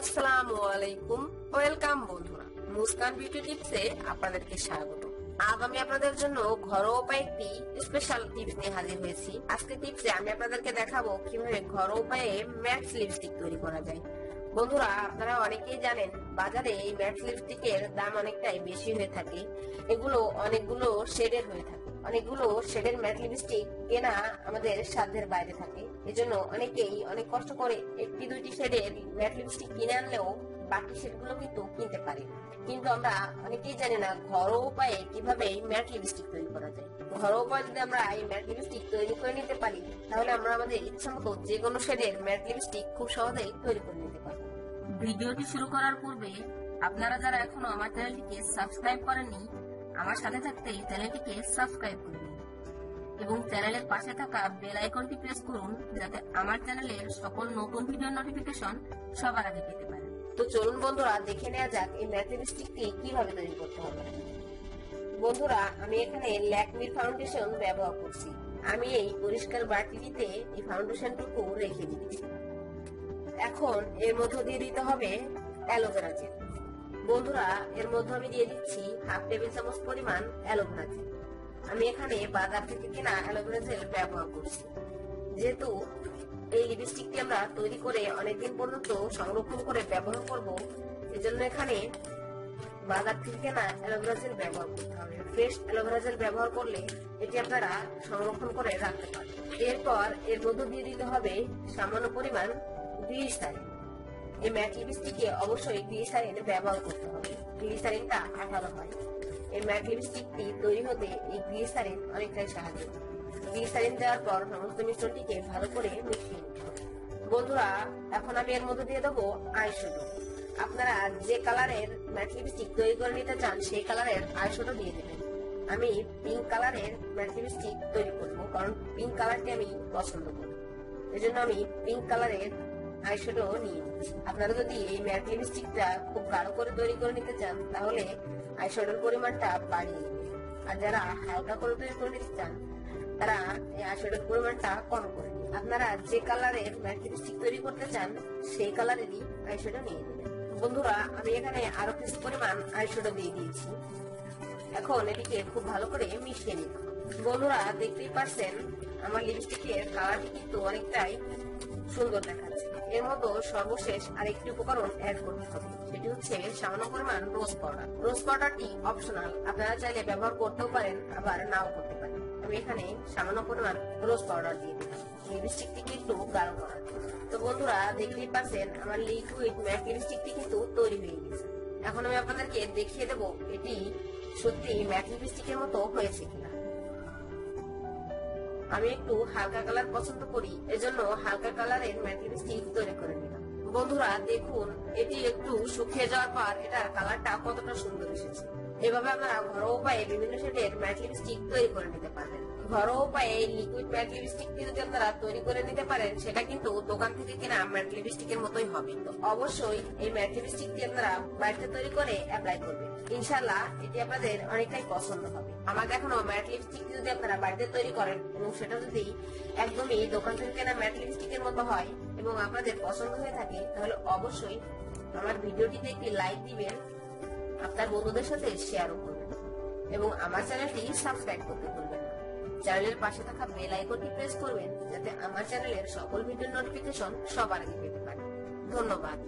আসসালামু আলাইকুম। ওয়েলকাম বন্ধুরা। মুস্কান বিউটি টিপসে আপনাদেরকে স্বাগত। আজ আমি আপনাদের জন্য ঘরোয়া উপায়ে একটি স্পেশাল টিপস নিয়ে হাজির হয়েছি। আজকে আমি আপনাদেরকে দেখাবো কীভাবে ঘরোয়া উপায়ে ম্যাট লিপস্টিক তৈরি করা যায়। বন্ধুরা, আপনারা অনেকেই জানেন, বাজারে এই ম্যাট লিপস্টিকের দাম অনেকটাই বেশি হয়ে থাকে। এগুলো অনেকগুলো শেডের হয়ে থাকে। অনেকগুলো শেডের ম্যাট লিপস্টিক কেনা আমাদের সাধ্যের বাইরে থাকে। এজন্য অনেকেই অনেক কষ্ট করে একটি দুইটি শেডের ম্যাট লিপস্টিক কিনে আনলেও বাকি শেডগুলো কিন্তু কিনতে পারে। কিন্তু আমরা অনেকেই জানি না ঘরোয়া উপায়ে কীভাবে এই ম্যাট লিপস্টিক তৈরি করা যায়। ঘরোয়া উপায়ে যদি আমরা এই ম্যাট লিপস্টিক তৈরি করে নিতে পারি, তাহলে আমরা আমাদের ইচ্ছা মতো যে কোনো শেডের ম্যাট লিপস্টিক খুব সহজেই তৈরি করে নিতে পারব। ভিডিওটি শুরু করার পূর্বে আপনারা যারা এখনও আমার চ্যানেলটিকে সাবস্ক্রাইব করেননি আমার সাথে থাকতে চ্যানেলটিকে সাবস্ক্রাইব করুন। এবং চ্যানেলের পাশে থাকা বেল আইকনটি প্রেস করুন, যাতে আমার চ্যানেলের সকল নতুন ভিডিও নোটিফিকেশন সবার আগে পেতে পারেন। তো চলুন বন্ধুরা, দেখে নেওয়া যাক এই ম্যাট লিপস্টিকটি কীভাবে তৈরি করতে হবে। বন্ধুরা, আমি এখানে ল্যাকমির ফাউন্ডেশন ব্যবহার করছি। আমি এই পরিষ্কার বাটিতে এই ফাউন্ডেশনটুকু রেখে দিচ্ছি। এখন এর মধ্যে দিয়ে দিতে হবে অ্যালোভেরা জেল। বন্ধুরা, এর মধ্যে আমি দিয়ে দিচ্ছি হাফ টেবিল চামচ পরিমাণ অ্যালোভেরা জেল। আমি এখানে বাজার থেকে কেনা অ্যালোভেরা জেল ব্যবহার করছি। যেহেতু এই লিপস্টিকটি আমরা তৈরি করে অনেকদিন পর্যন্ত সংরক্ষণ করে ব্যবহার করব, এজন্য এখানে বাজার থেকে কেনা অ্যালোভেরা জেল ব্যবহার করতে হবে। ফ্রেশ অ্যালোভেরা জেল ব্যবহার করলে এটি আপনারা সংরক্ষণ করে রাখতে পারবেন। এরপর এর মধ্যে দিয়ে দিতে হবে সামান্য পরিমাণ গ্লিসারিন এই ম্যাট লিপস্টিকে অবশ্যই গ্লিসারিন ব্যবহার করতে হবে। গ্লিসারিনটা আঠালো হয়। এই ম্যাট লিপস্টিকটি তৈরি হতে এই গ্লিসারিন অনেকটাই সাহায্য গ্লিসারিন দেওয়ার পর সমস্ত মিশ্রণটিকে ভালো করে মিশিয়ে নিতে বন্ধুরা, এখন আমি এর মধ্যে দিয়ে দেবো আইশ্যাডো আপনারা যে কালারের ম্যাট লিপস্টিক তৈরি করে নিতে চান, সেই কালারের আইশ্যাডো দিয়ে দেবেন। আমি পিঙ্ক কালারের ম্যাট লিপস্টিক তৈরি করব, কারণ পিঙ্ক কালারটি আমি পছন্দ করি। এজন্য আমি পিঙ্ক কালারের আইশ্যাডো নিচ্ছি আপনারা যদি এই ম্যাট লিপস্টিকটা খুব গাঢ় করে তৈরি করে নিতে চান, তাহলে আইশ্যাডোর পরিমাণটা বাড়িয়ে আর যারা হালকা করে তৈরি করে নিতে চান, তারা এই আইশ্যাডোর পরিমাণটা কম করে আপনারা যে কালারের ম্যাট লিপস্টিক তৈরি করতে চান, সেই কালারেরই আইশ্যাডো নিয়ে নেবেন। বন্ধুরা, আমি এখানে আরও কিছু পরিমাণ আইশ্যাডো দিয়ে দিয়েছি। এখন এটিকে খুব ভালো করে মিশিয়ে হবে। বন্ধুরা, দেখতেই পাচ্ছেন, আমার লিপস্টিকের কালারটি কিন্তু অনেকটাই সুন্দর দেখাচ্ছে। এর মতো সর্বশেষ আরেকটি উপকরণ অ্যাড করতে হবে। সেটি হচ্ছে সামান্য পরিমাণ রোজ পাউডার রোজ পাউডারটি অপশনাল আপনারা চাইলে ব্যবহার করতেও পারেন, আবার নাও করতে পারেন। আমি এখানে সামান্য পরিমাণ রোজ পাউডার দিয়ে দিলাম লিপস্টিকটিকে একটু গাঢ় জন্য। তো বন্ধুরা, দেখতেই পাচ্ছেন, আমার লিকুইড ম্যাট লিপস্টিকটি কিন্তু তৈরি হয়ে গেছে। এখন আমি আপনাদেরকে দেখিয়ে দেবো এটি সত্যি ম্যাট লিপস্টিকের মতো হয়েছে কিনা? আমি একটু হালকা কালার পছন্দ করি, এজন্য হালকা কালারের ম্যাট তৈরি করে নিলাম। বন্ধুরা, দেখুন, এটি একটু শুকিয়ে যাওয়ার পর এটার কালারটা কতটা সুন্দর এসেছে। এভাবে আপনারা ঘরোয়া উপায়ে বিভিন্ন শেডের ম্যাট লিপস্টিক তৈরি করে নিতে পারবেন। ঘরোয়া উপায়ে লিকুইড ম্যাট লিপস্টিকটি যদি আপনারা তৈরি করে নিতে পারেন, সেটা কিন্তু দোকান থেকে কেনা ম্যাট লিপস্টিকের মতোই হবে। তো অবশ্যই এই ম্যাট লিপস্টিকটি আপনারা বাড়িতে তৈরি করে অ্যাপ্লাই করবেন। ইনশাল্লাহ এটি আপনাদের অনেকটাই পছন্দ হবে। আমার দেখানো ম্যাট লিপস্টিক যদি আপনারা বাড়িতে তৈরি করেন এবং সেটা যদি একদমই দোকান থেকে কেনা ম্যাট লিপস্টিকের মতো হয় এবং আপনাদের পছন্দ হয়ে থাকে, তাহলে অবশ্যই আমার ভিডিওটিতে একটি লাইক দিবেন। আপনার বন্ধুদের সাথে শেয়ারও করবেন। এবং আমার চ্যানেলটি সাবস্ক্রাইব করতে ভুলবেন না। চ্যানেলের পাশে থাকা বেল আইকনটি প্রেস করবেন, যাতে আমার চ্যানেলের সকল ভিডিও নোটিফিকেশন সবার আগে পেতে পারেন ধন্যবাদ।